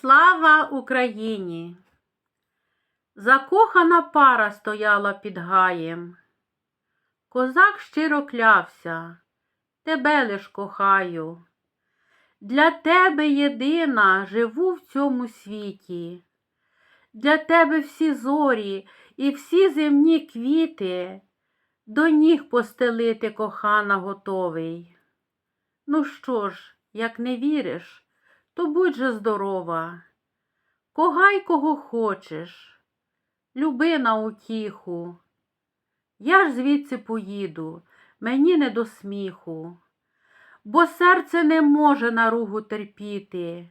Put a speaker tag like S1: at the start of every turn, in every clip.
S1: Слава Україні! Закохана пара стояла під гаєм. Козак щиро клявся, тебе лиш кохаю. Для тебе єдина живу в цьому світі. Для тебе всі зорі і всі земні квіти, до ніг постелити кохана готовий. Ну що ж, як не віриш, то будь же здорова. Когай кого хочеш, люби на утіху. Я ж звідси поїду, мені не до сміху, бо серце не може наругу терпіти,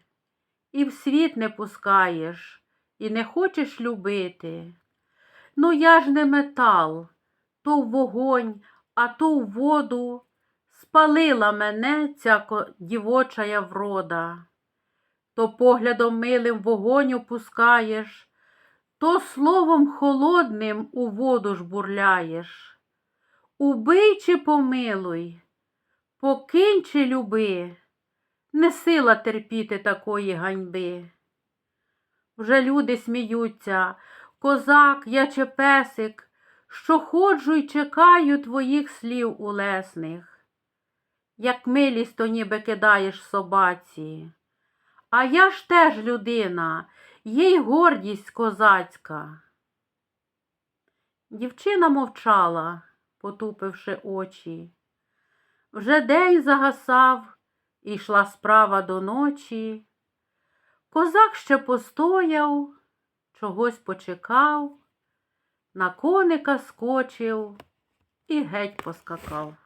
S1: і в світ не пускаєш, і не хочеш любити. Ну я ж не метал, то в вогонь, а то в воду. Спалила мене ця дівочая врода. То поглядом милим вогонь опускаєш, то словом холодним у воду ж бурляєш. Убий чи помилуй, покинь чи люби, не сила терпіти такої ганьби. Вже люди сміються, козак, я чи песик, що ходжу й чекаю твоїх слів улесних. Як милість то ніби кидаєш собаці. А я ж теж людина, є й гордість козацька. Дівчина мовчала, потупивши очі. Вже день загасав, і йшла справа до ночі. Козак ще постояв, чогось почекав, на коника скочив і геть поскакав.